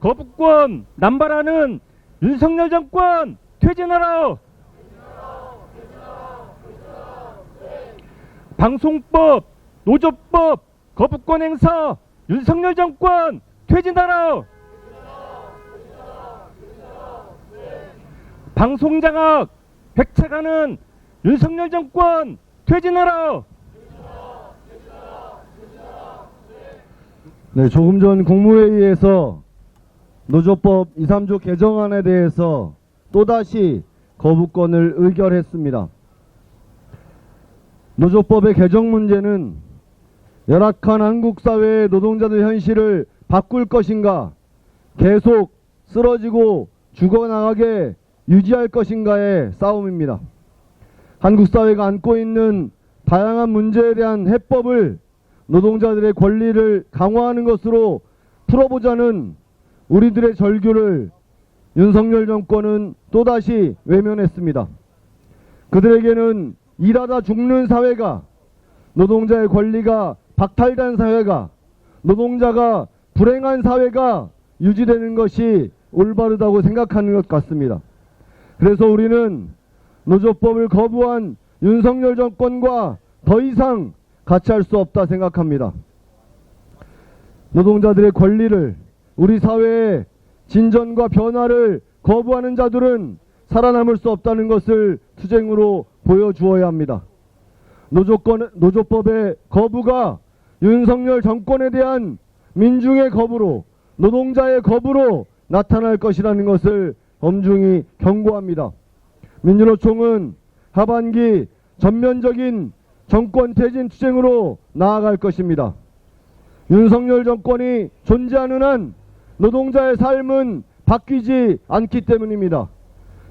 거부권 남발하는 윤석열 정권 퇴진하라! 방송법, 노조법, 거부권 행사 윤석열 정권 퇴진하라! 방송장악 백차가는 윤석열 정권 퇴진하라! 네, 조금 전 국무회의에서 노조법 2, 3조 개정안에 대해서 또다시 거부권을 의결했습니다. 노조법의 개정 문제는 열악한 한국 사회의 노동자들 현실을 바꿀 것인가, 계속 쓰러지고 죽어나가게 유지할 것인가의 싸움입니다. 한국 사회가 안고 있는 다양한 문제에 대한 해법을 노동자들의 권리를 강화하는 것으로 풀어보자는 우리들의 절규를 윤석열 정권은 또다시 외면했습니다. 그들에게는 일하다 죽는 사회가 노동자의 권리가 박탈된 사회가 노동자가 불행한 사회가 유지되는 것이 올바르다고 생각하는 것 같습니다. 그래서 우리는 노조법을 거부한 윤석열 정권과 더 이상 같이 할 수 없다 생각합니다. 노동자들의 권리를 우리 사회의 진전과 변화를 거부하는 자들은 살아남을 수 없다는 것을 투쟁으로 보여주어야 합니다. 노조권, 노조법의 거부가 윤석열 정권에 대한 민중의 거부로 노동자의 거부로 나타날 것이라는 것을 엄중히 경고합니다. 민주노총은 하반기 전면적인 정권 퇴진 투쟁으로 나아갈 것입니다. 윤석열 정권이 존재하는 한 노동자의 삶은 바뀌지 않기 때문입니다.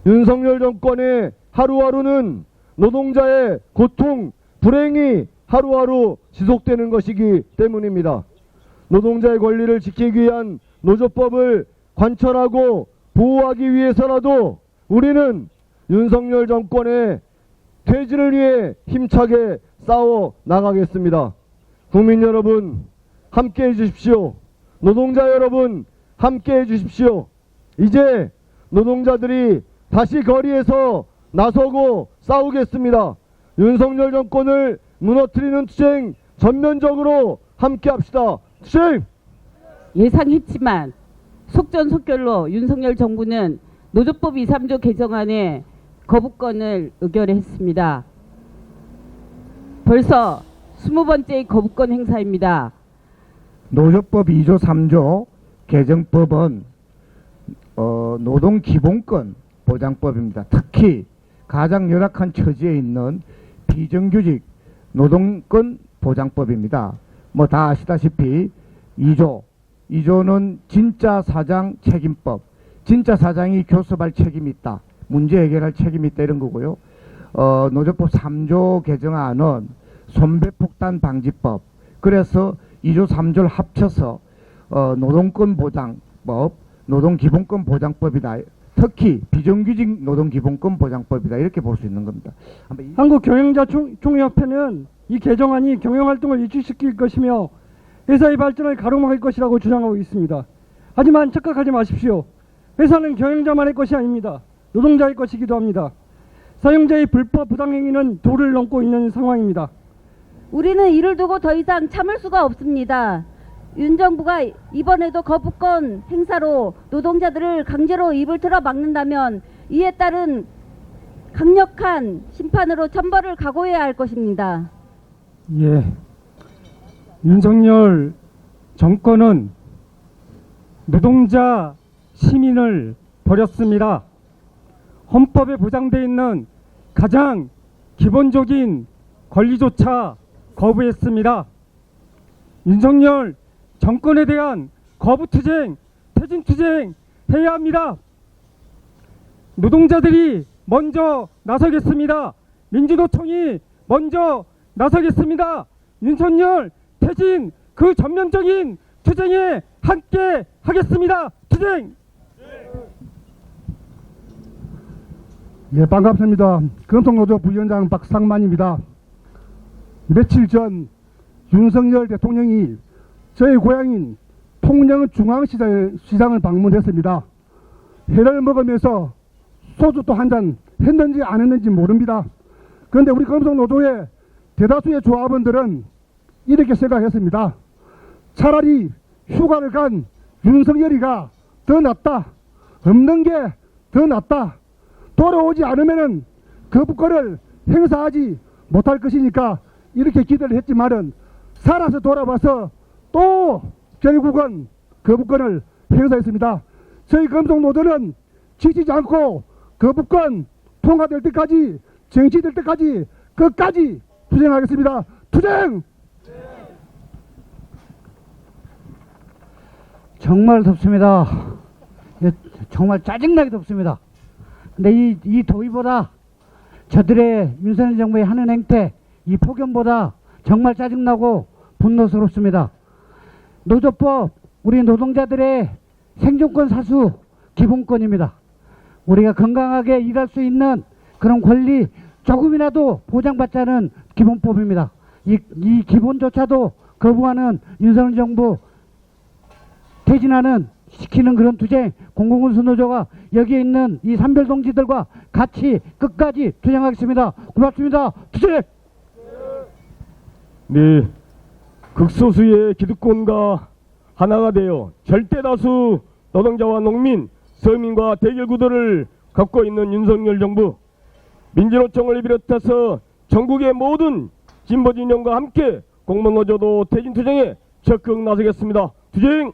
윤석열 정권의 하루하루는 노동자의 고통, 불행이 하루하루 지속되는 것이기 때문입니다. 노동자의 권리를 지키기 위한 노조법을 관철하고 보호하기 위해서라도 우리는 윤석열 정권의 퇴진을 위해 힘차게 싸워 나가겠습니다. 국민 여러분, 함께 해주십시오. 노동자 여러분, 함께 해주십시오. 이제 노동자들이 다시 거리에서 나서고 싸우겠습니다. 윤석열 정권을 무너뜨리는 투쟁 전면적으로 함께 합시다. 투쟁! 예상했지만 속전속결로 윤석열 정부는 노조법 2, 3조 개정안에 거부권을 의결했습니다. 벌써 20번째의 거부권 행사입니다. 노조법 2조 3조 개정법은 어, 노동기본권 보장법입니다. 특히 가장 열악한 처지에 있는 비정규직 노동권 보장법입니다. 뭐 다 아시다시피 2조 2조는 진짜 사장 책임법 진짜 사장이 교섭할 책임이 있다. 문제 해결할 책임이 있다 이런 거고요. 어, 노조법 3조 개정안은 손배폭탄 방지법 그래서 2조 3조를 합쳐서 어, 노동권 보장법, 노동기본권 보장법이다. 특히 비정규직 노동기본권 보장법이다. 이렇게 볼 수 있는 겁니다. 한번 이- 한국경영자총회협회는 이 개정안이 경영활동을 위축시킬 것이며 회사의 발전을 가로막을 것이라고 주장하고 있습니다. 하지만 착각하지 마십시오. 회사는 경영자만의 것이 아닙니다. 노동자의 것이기도 합니다. 사용자의 불법 부당행위는 도를 넘고 있는 상황입니다. 우리는 이를 두고 더 이상 참을 수가 없습니다. 윤 정부가 이번에도 거부권 행사로 노동자들을 강제로 입을 틀어 막는다면 이에 따른 강력한 심판으로 천벌을 각오해야 할 것입니다. 예. 윤석열 정권은 노동자 시민을 버렸습니다. 헌법에 보장되어 있는 가장 기본적인 권리조차 거부했습니다. 윤석열 정권에 대한 거부투쟁, 퇴진투쟁 해야 합니다. 노동자들이 먼저 나서겠습니다. 민주노총이 먼저 나서겠습니다. 윤석열 퇴진 그 전면적인 투쟁에 함께 하겠습니다. 투쟁! 예, 반갑습니다. 금속노조 부위원장 박상만입니다. 며칠 전 윤석열 대통령이 저희 고향인 통영 중앙시장을 방문했습니다. 회를 먹으면서 소주 또 한 잔 했는지 안 했는지 모릅니다. 그런데 우리 금속노조의 대다수의 조합원들은 이렇게 생각했습니다. 차라리 휴가를 간 윤석열이가 더 낫다. 없는 게 더 낫다. 돌아오지 않으면은 거부권을 행사하지 못할 것이니까 이렇게 기대를 했지만은 살아서 돌아와서 또 결국은 거부권을 행사했습니다. 저희 금속노조는 지치지 않고 거부권 통과될 때까지 정치될 때까지 끝까지 투쟁하겠습니다. 투쟁! 정말 덥습니다. 예, 정말 짜증나게 덥습니다. 근데 이, 이 더위보다 저들의 윤석열 정부의 하는 행태, 이 폭염보다 정말 짜증나고 분노스럽습니다. 노조법, 우리 노동자들의 생존권 사수 기본권입니다. 우리가 건강하게 일할 수 있는 그런 권리 조금이라도 보장받자는 기본법입니다. 이, 이 기본조차도 거부하는 윤석열 정부 퇴진하는 시키는 그런 투쟁 공공운수 노조가 여기에 있는 이 산별 동지들과 같이 끝까지 투쟁하겠습니다. 고맙습니다. 투쟁! 네, 극소수의 기득권과 하나가 되어 절대다수 노동자와 농민, 서민과 대결 구도를 갖고 있는 윤석열 정부 민주노총을 비롯해서 전국의 모든 진보 진영과 함께 공무노조도 퇴진 투쟁에 적극 나서겠습니다. 투쟁!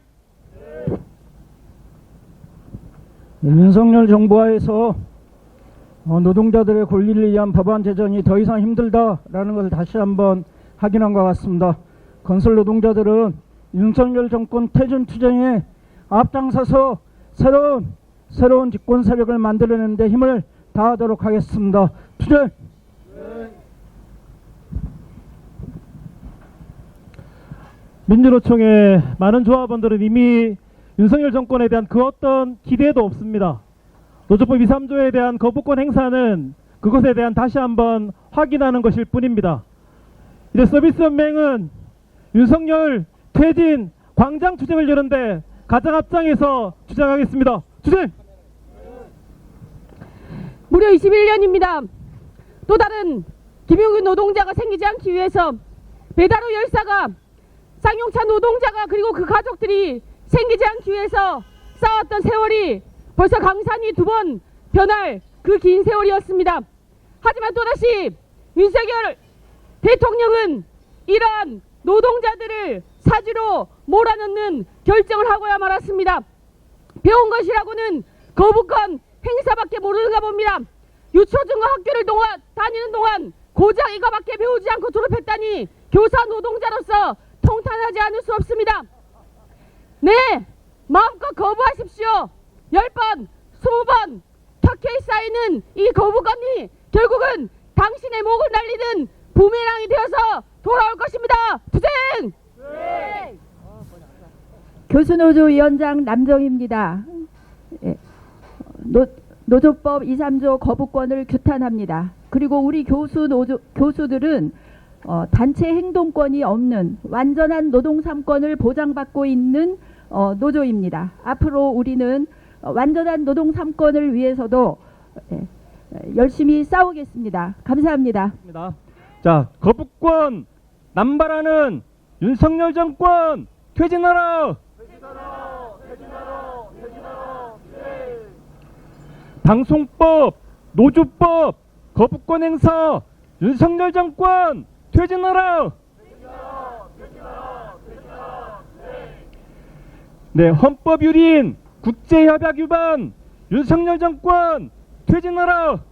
윤석열 정부하에서 어, 노동자들의 권리를 위한 법안 제정이 더 이상 힘들다라는 것을 다시 한번 확인한 것 같습니다. 건설 노동자들은 윤석열 정권 퇴진 투쟁에 앞장서서 새로운 새로운 집권 세력을 만들어내는 데 힘을 다하도록 하겠습니다. 투쟁! 민주노총의 많은 조합원들은 이미 윤석열 정권에 대한 그 어떤 기대도 없습니다. 노조법 2, 3조에 대한 거부권 행사는 그것에 대한 다시 한번 확인하는 것일 뿐입니다. 이제 서비스 연맹은 윤석열 퇴진 광장 투쟁을 여는데 가장 앞장에서 주장하겠습니다. 투쟁! 무려 21년입니다. 또 다른 김용균 노동자가 생기지 않기 위해서 배달후 열사가 쌍용차 노동자가 그리고 그 가족들이 생기지 않기 위해서 싸웠던 세월이 벌써 강산이 두 번 변할 그 긴 세월이었습니다. 하지만 또다시 윤석열 대통령은 이러한 노동자들을 사지로 몰아넣는 결정을 하고야 말았습니다. 배운 것이라고는 거부권 행사밖에 모르는가 봅니다. 유초중과 학교를 동안 다니는 동안 고작 이거밖에 배우지 않고 졸업했다니 교사 노동자로서 통탄하지 않을 수 없습니다. 네, 마음껏 거부하십시오. 열 번, 스무 번 켜켜이 쌓이는 이 거부감이 결국은 당신의 목을 날리는 부메랑이 되어서 돌아올 것입니다. 투쟁! 교수노조 위원장 남정입니다. 예. 노, 노조법 2, 3조 거부권을 규탄합니다. 그리고 우리 교수 노조, 교수들은 어, 단체 행동권이 없는 완전한 노동 3권을 보장받고 있는 어, 노조입니다. 앞으로 우리는 어, 완전한 노동 3권을 위해서도 예, 열심히 싸우겠습니다. 감사합니다. 자, 거부권 남발하는 윤석열 정권 퇴진하라! 방송법, 노조법, 거부권 행사, 윤석열 정권 퇴진하라! 네, 헌법 유린, 국제협약 위반, 윤석열 정권 퇴진하라!